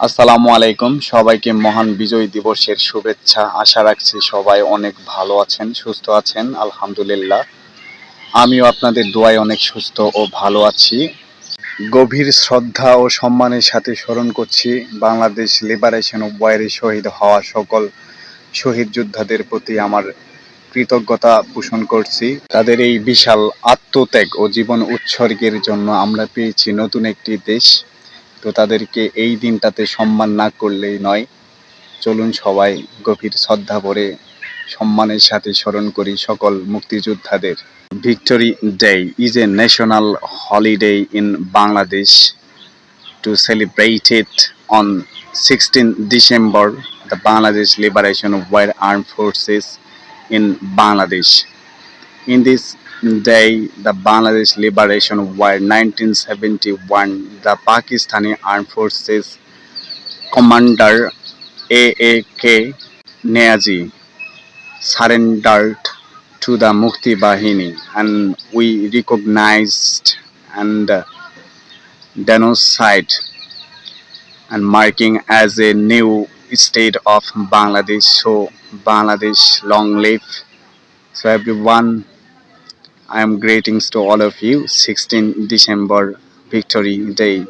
আসসালামু আলাইকুম। সবাইকে মহান বিজয় দিবসের শুভেচ্ছা। আশা রাখছি সবাই অনেক ভালো আছেন, সুস্থ আছেন, আলহামদুলিল্লাহ। আমিও আপনাদের দোয়ায় অনেক সুস্থ ও ভালো আছি। গভীর শ্রদ্ধা ও সম্মানের সাথে স্মরণ করছি বাংলাদেশ লিবারেশন ওয়ারে শহীদ হওয়া সকল শহীদ যোদ্ধাদের প্রতি আমার কৃতজ্ঞতা পোষণ করছি। তাদের এই বিশাল আত্মত্যাগ ও জীবন উৎসর্গের জন্য আমরা পেয়েছি নতুন একটি দেশ। তো তাদেরকে এই দিনটাতে সম্মান না করলেই নয়। চলুন সবাই গভীর শ্রদ্ধা ভরে সম্মানের সাথে স্মরণ করি সকল মুক্তিযোদ্ধাদের। Victory day is a national holiday in Bangladesh to celebrate it on 16 December, the Bangladesh Liberation of War Armed Forces in Bangladesh. In this day, the Bangladesh Liberation War 1971, the Pakistani Armed Forces commander A.A.K. Niazi surrendered to the Mukti Bahini and we recognized and uh, and marking as a new state of Bangladesh. So Bangladesh long live. So everyone, I am greetings to all of you. 16 December Victory Day.